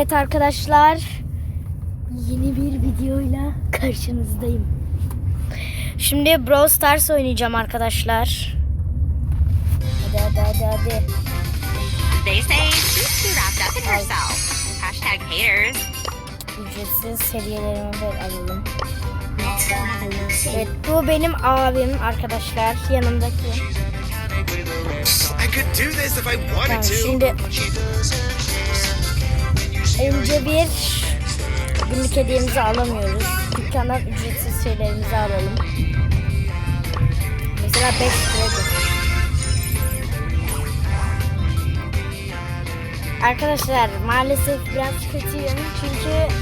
Evet arkadaşlar. Yeni bir videoyla karşınızdayım. Şimdi Brawl Stars oynayacağım arkadaşlar. Hadi hadi hadi hadi. They say she's too wrapped up in herself. Hashtag haters. Ücretsiz seriyelerimi ver alalım. Evet bu benim abim arkadaşlar yanımdaki. I could do this if I Tamam wanted to. şimdi önce bir günlük hediyemizi alamıyoruz. Dükkandan ücretsiz şeylerimizi alalım. Mesela 5 kredi. Arkadaşlar maalesef biraz kötüyüm çünkü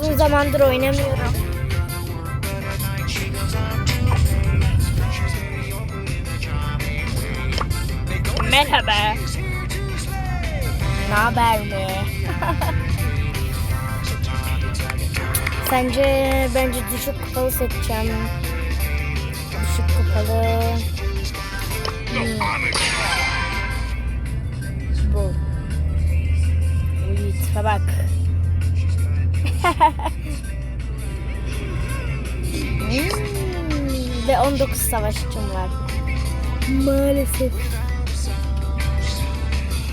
uzun zamandır oynamıyorum. Merhaba. Ne haber mi? Sence bence düşük kupalı seçeceğim. Düşük kupalı. Hmm. Bu. Tipe bak. Hmm, Ve 19 savaşçım var. Maalesef.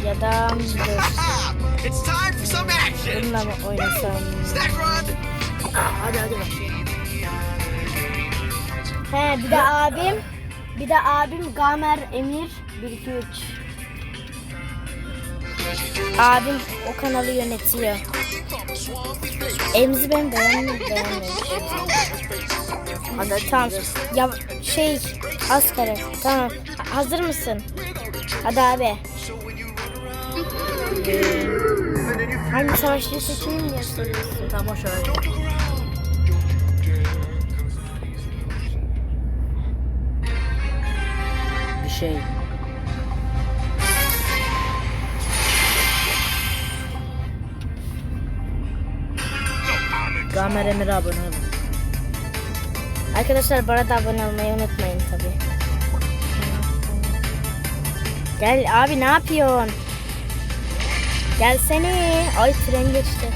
Ya da dur. It's time for some action. Bununla mı oynasam? Run. Hadi hadi bak. He bir de abim. Bir de abim Gamer Emir 1 2 3. Abim o kanalı yönetiyor. Emzi ben beğenmedim. Hadi tamam. Ya şey az kare. Tamam. Ha- Hazır mısın? Hadi abi. Hangi savaşçıyı seçeyim diye soruyorsun. Tamam şöyle. bir şey. Gamer Emir'e abone olun. Arkadaşlar bana da abone olmayı unutmayın tabi. Gel abi ne yapıyorsun? Gelsene. Ay tren geçti.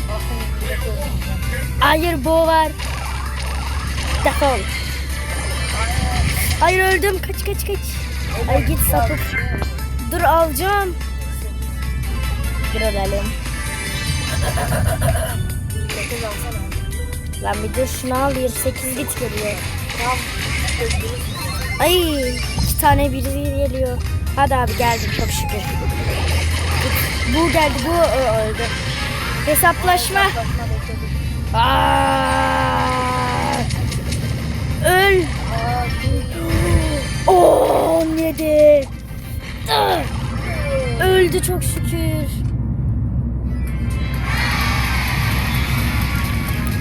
Hayır bu var. Defol. Hayır öldüm. Kaç kaç kaç. Ay git sapık. Dur alacağım. Alalım. Lan bir dur şunu alayım. 8 bit geliyor. Ay iki tane biri geliyor. Hadi abi geldim çok şükür. Bu geldi bu ö- öldü. Hesaplaşma. Aa! Öl. Oo, yedi. Öldü çok şükür.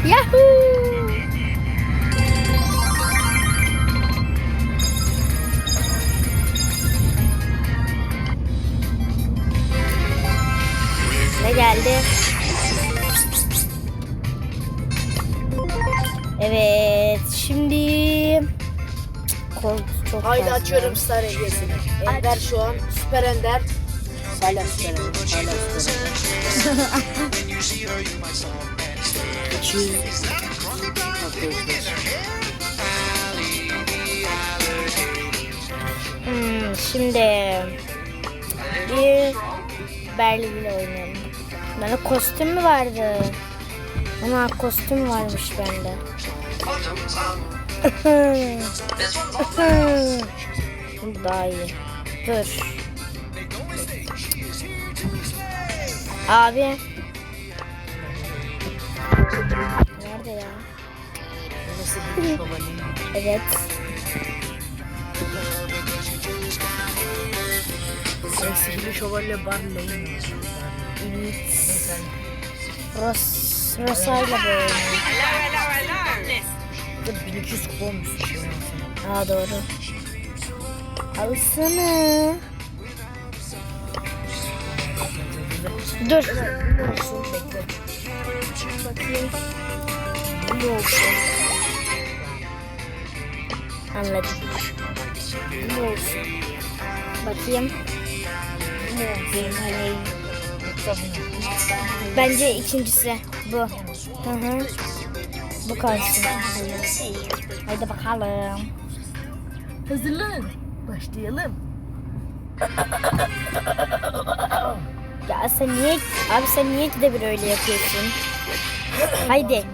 Yahoo! Ne geldi? Evet, şimdi Kol çok Haydi fazla. açıyorum Star hediyesini. Ender şu an Süper Ender. Hala Süper Ender. Hala Süper Ender. 200 Hmm, şimdi bir Berlin ile oynayalım. Bende kostüm mü vardı? Ama kostüm varmış bende. Bu daha iyi. Dur. Abi. Nerede ya? Evet. Bir şövalye Barley'in. Ros Rosa'yla böyle. Burada 1200 kupa olmuşsun. şu an. Aa doğru. Alsana. Dur. Bakayım. Olsun. Anladım. Bu olsun. Bakayım. Bu olsun. Benim Bence ikincisi bu. Hı hı. Bu kalsın. Haydi bakalım. Hazırlanın. Başlayalım. Ya sen niye abi sen niye ki de bir öyle yapıyorsun? Haydi.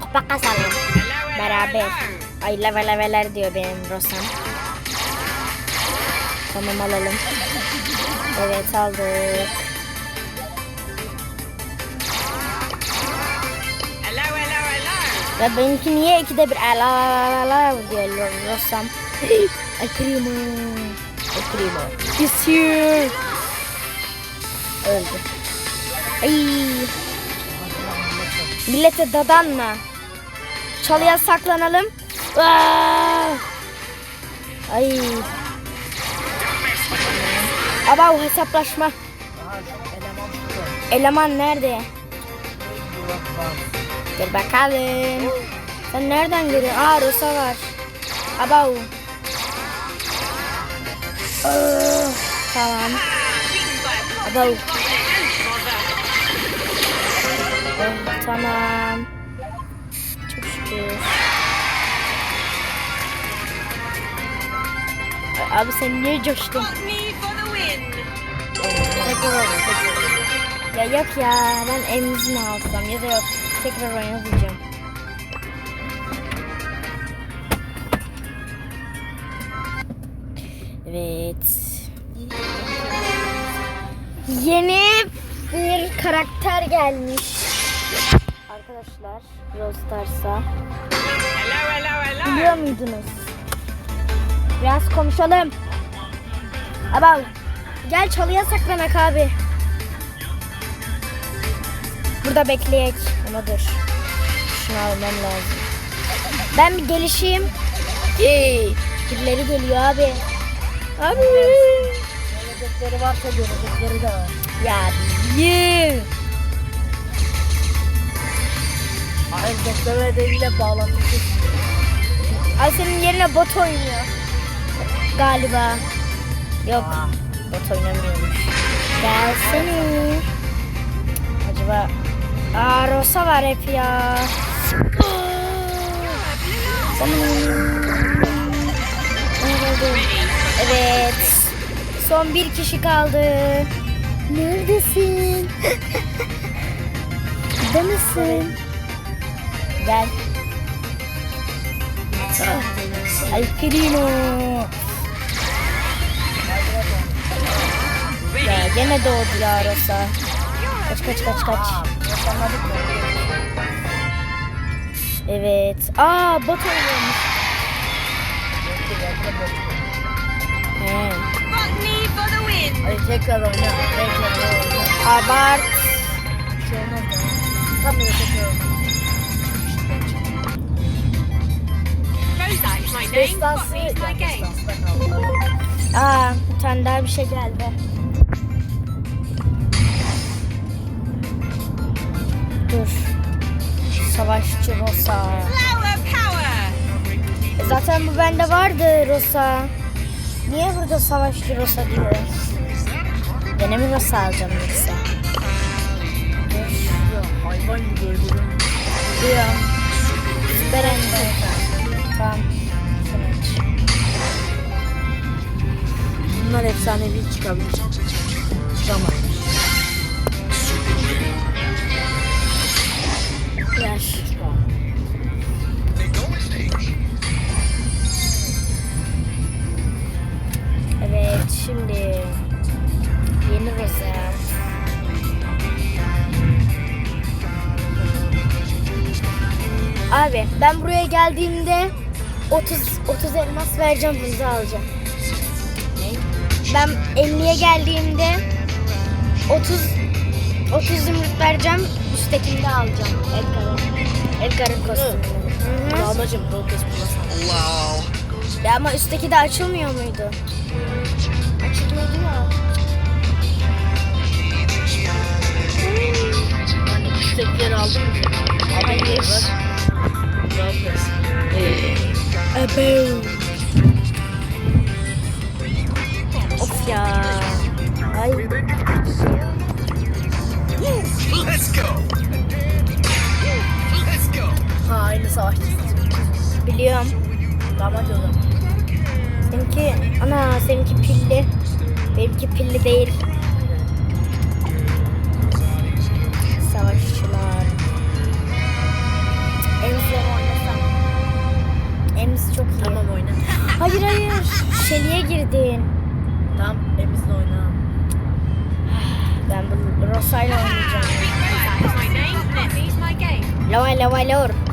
Kupa kasalım. Beraber. Ay leve leveler diyor benim Rosam. Tamam alalım. Evet aldık. Ya benimki niye ikide bir ala la la la diyor Rosam. Ay primo. Ay primo. Is here. Öldü. Ay. Millete dadanma. Çalıya saklanalım. Aa! Ay. Aba o hesaplaşma. Eleman nerede? Gel bakalım. Sen nereden görüyorsun? Aa Rosa var. Aba o. Aa, Tamam. Aba o. Oh, tamam. Çok şükür. Abi sen niye coştun? Tekrar. Ya yok ya ben emzini alsam ya da yok. Tekrar oynayacağım. Evet. Yeni bir karakter gelmiş. Arkadaşlar Brawl Stars'a. Biliyor muydunuz? Biraz konuşalım. Aba gel çalıya saklanak abi. Burada bekleyek. Ama dur. Şunu almam lazım. Ben bir gelişeyim. Yay. Birileri geliyor abi. Abi. Gelecekleri varsa gelecekleri de var. Ya bir. Hayır beklemeleriyle bağlantı kesin. Ay senin yerine bot oynuyor. Galiba. Yok. Aa. Bot oynamıyormuş. Gelsene. Acaba... Aa Rosa var hep ya. Evet. Son bir kişi kaldı. Neredesin? Burada mısın? Gel. Al primo. Ya gene doğdu ya Rosa. Kaç kaç kaç kaç. Anladık? Evet. Aa bot oynuyormuş. Hadi tekrar oyna. Tekrar oyna. Abart. Bir şey olmaz da. Tam böyle tekrar oyna. Destansı. kaldı. Aa bir tane daha bir şey geldi. Dur. Savaşçı Rosa. E Zaten bu bende vardı Rosa. Niye burada savaşçı Rosa diyor? Gene mi Rosa alacağım yoksa? Hayvan gibi öldürün. Diyor. Süper Ender. Tamam. Bunlar efsanevi çıkabilir. Çıkamaz. Ver. Evet şimdi yeni Rosa. Abi ben buraya geldiğimde 30 30 elmas vereceğim da alacağım. Ben 50'ye geldiğimde 30 30 zümrüt vereceğim. Üsttekini de alacağım. Edgar'ın. Edgar'ın kostümünü. Damlacım protest bulasana. Wow. Ya ama üstteki de açılmıyor muydu? Açılıyordu ya. Aldın mı? Aldın mı? Hayır. Bak. Protest. Ebe. Of ya. Ay. Biliyorum. Tamam hadi o zaman. Seninki, ana seninki pilli. Benimki pilli değil. Savaşçılar. Emz'le mi oynasam? Emz çok iyi. Tamam oyna. Hayır hayır. Şeli'ye girdin. Tamam Emiz'le oyna. Ben bu Rosa'yla oynayacağım. Lava lava lor.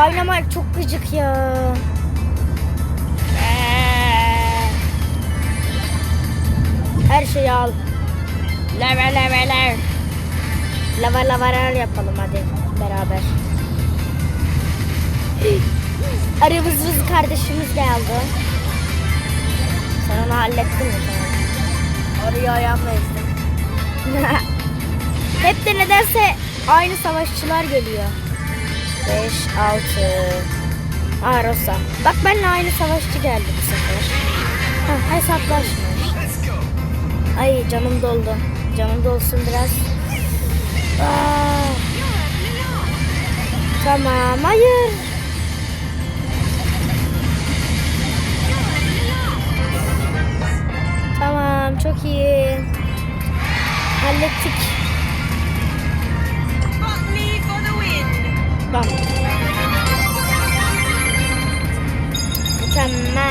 Dynamite çok gıcık ya. Her şeyi al. Lava lavalar. Lava lavalar yapalım hadi beraber. Aramızız kardeşimiz geldi. Sen onu hallettin mi? Arayı ayağımla. Hep de nedense aynı savaşçılar geliyor. 5, 6. Aa Rosa. Bak benimle aynı savaşçı geldi bu sefer. Ha, go. Ay canım doldu. Canım dolsun biraz. Aa. Tamam hayır. Tamam çok iyi. Hallettik. Win. Tamam. Mükemmel. Ender.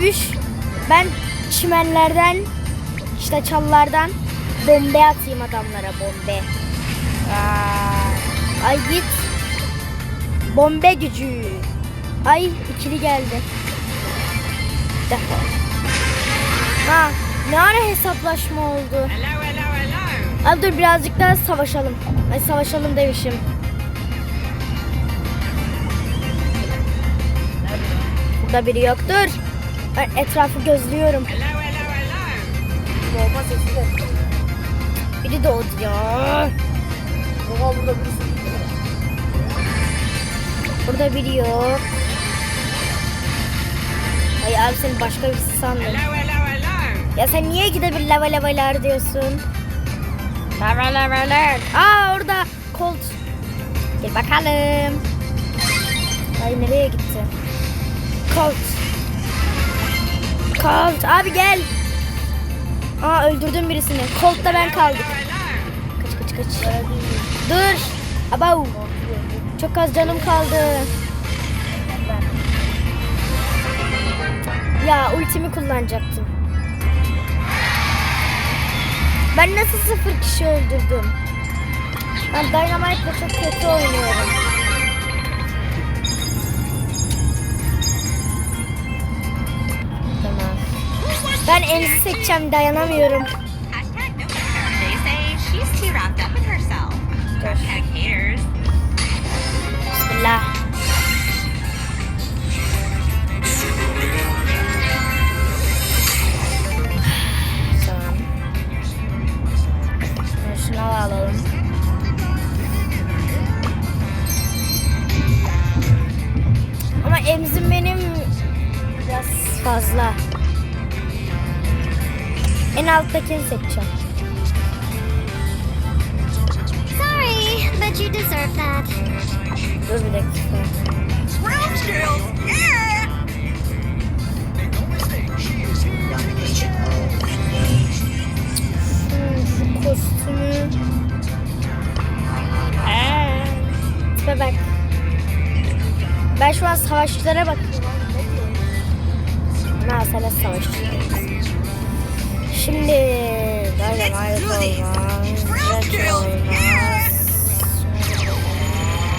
Dövüş. Ben çimenlerden işte çalılardan bombe atayım adamlara bombe. Aa, ay git. Bombe gücü. Ay ikili geldi. Defol. Ha, ne ara hesaplaşma oldu? Hello, hello, hello. Abi dur birazcık daha savaşalım. Ay savaşalım demişim. Burada biri yok. Etrafı gözlüyorum. Hello, hello, hello. bomba sesi de. Biri doğdu ya. Oha burada birisi. Burada biri yok. Ay abi seni başka birisi sandım. Hello, hello, hello. Ya sen niye gide bir lava lavalar diyorsun? Lava lavalar. Aa orada Colt. Gel bakalım. Ay nereye gitti? Colt. Colt abi gel. Aa öldürdüm birisini. Colt'ta ben kaldık. Kaç kaç kaç. Dur. Abav. Çok az canım kaldı. Ya ultimi kullanacaktım. Ben nasıl sıfır kişi öldürdüm? Ben Dynamite'la çok kötü oynuyorum. Up in herself. Hashtag haters. Bismillah. Tamam. Şunu alalım. Ama emzim benim biraz fazla. En alttakini seçeceğim. Sorry, but you deserve that. Dur bir dakika. Rose girls, yeah! Şu kostümü. Eee. Tipe bak. Ben şu an savaşçılara bakıyorum. Mesela savaşçılara.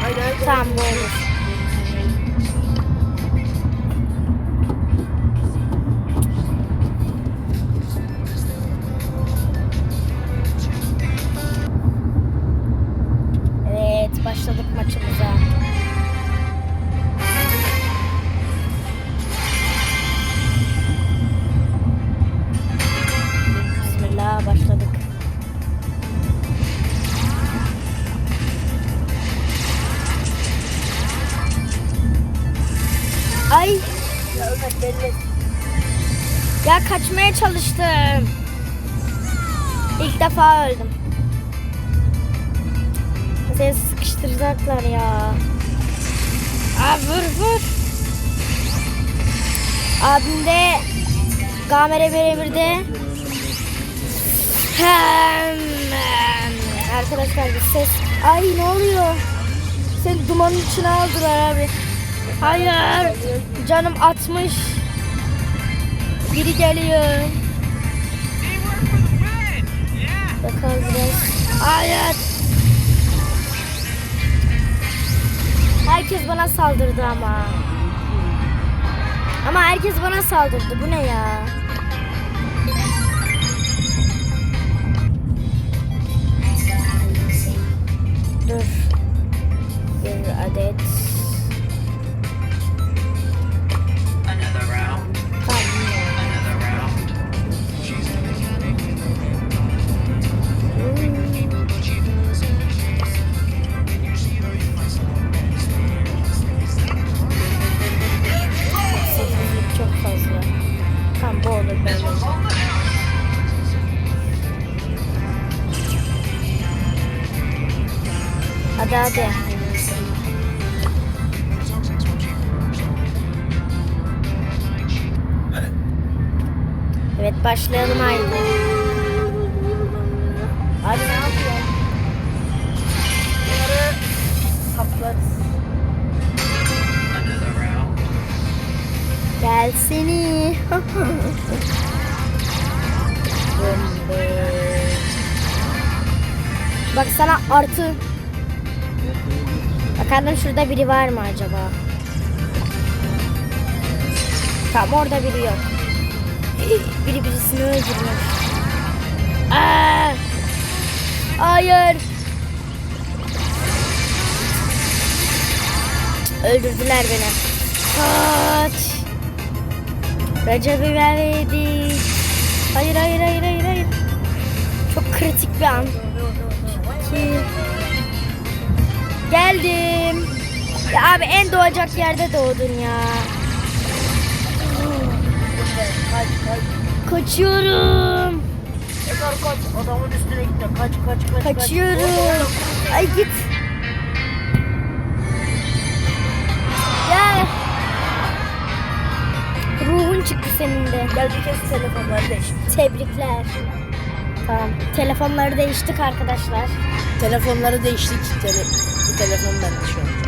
Haydi haydi. Tamam bu olur. Ay Ya Ömer belli. ya kaçmaya çalıştım. İlk defa öldüm. Seni sıkıştıracaklar ya. Aa, vur vur. Abim de Gamere Birebir'de. Arkadaşlar bir ses. Ay ne oluyor? Seni dumanın içine aldılar abi. Hayır. Canım 60. Biri geliyor. Bakalım biraz. Hayır. Herkes bana saldırdı ama. Ama herkes bana saldırdı. Bu ne ya? Dur. Bir adet. Hadi hadi. Evet başlayalım haydi. Abi Gel seni. Bak sana artı. Bakalım şurada biri var mı acaba? Tamam orada biri yok. Biri birisini öldürmüş. Aa! Hayır. Öldürdüler beni. Kaç. Recep İvedik. Hayır hayır hayır hayır hayır. Çok kritik bir an. İki. Geldim. Ya abi en doğacak yerde doğdun ya. Kaç kaç. Kaçıyorum. Ömer kaç. Adamın üstüne gitme. Kaç kaç kaç. Kaçıyorum. Ay git. Ruhun çıktı senin de. Gel bir kez telefonları değiş. Tebrikler. Tamam. Telefonları değiştik arkadaşlar. Telefonları değiştik. Tele bu telefon bende şu an.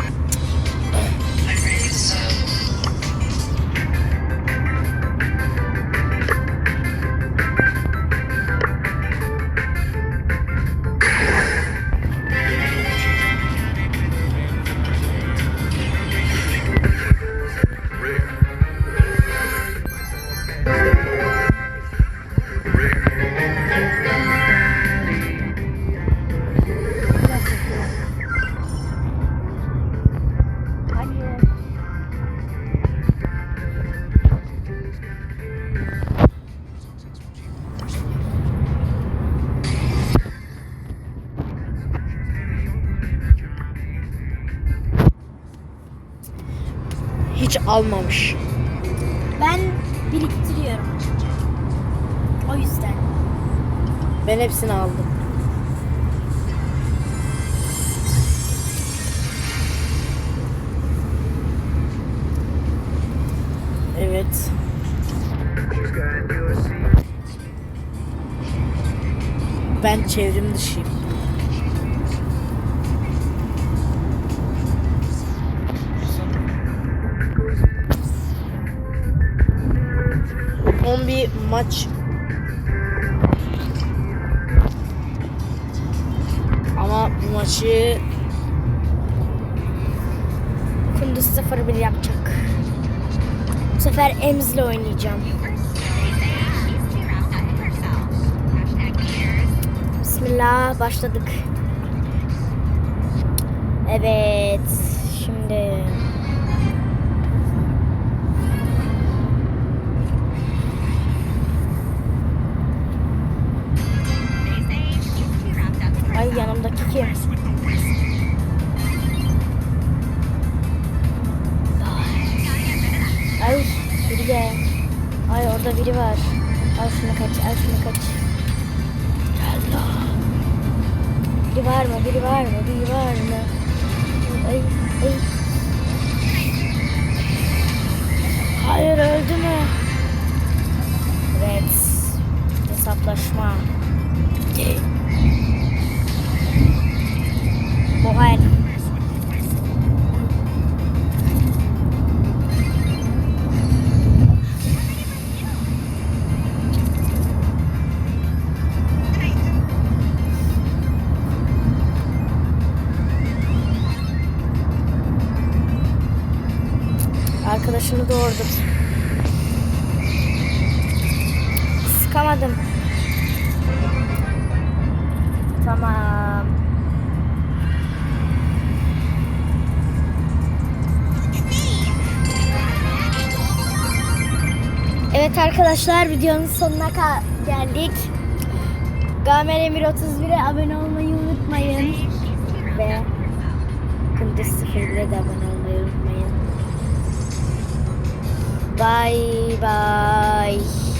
Hiç almamış. Ben biriktiriyorum. O yüzden. Ben hepsini aldım. Evet. Ben çevrim dışıyım. Bir maç. Ama bu maçı Kunduz 0-1 yapacak. Bu sefer Emz'le oynayacağım. Bismillah başladık. Evet. Şimdi yanımdaki kim? Ay biri de. Ay orada biri var. Al şunu kaç, al şunu kaç. Allah. Biri var mı? Biri var mı? Biri var mı? Ay, ay. Hayır öldü mü? Evet. Hesaplaşma. Buhar. Arkadaşını doğurdum. Sıkamadım. Evet arkadaşlar videonun sonuna geldik. Gamer Emir 31'e abone olmayı unutmayın. Ve Kunduz 01'e de abone olmayı unutmayın. Bye bye.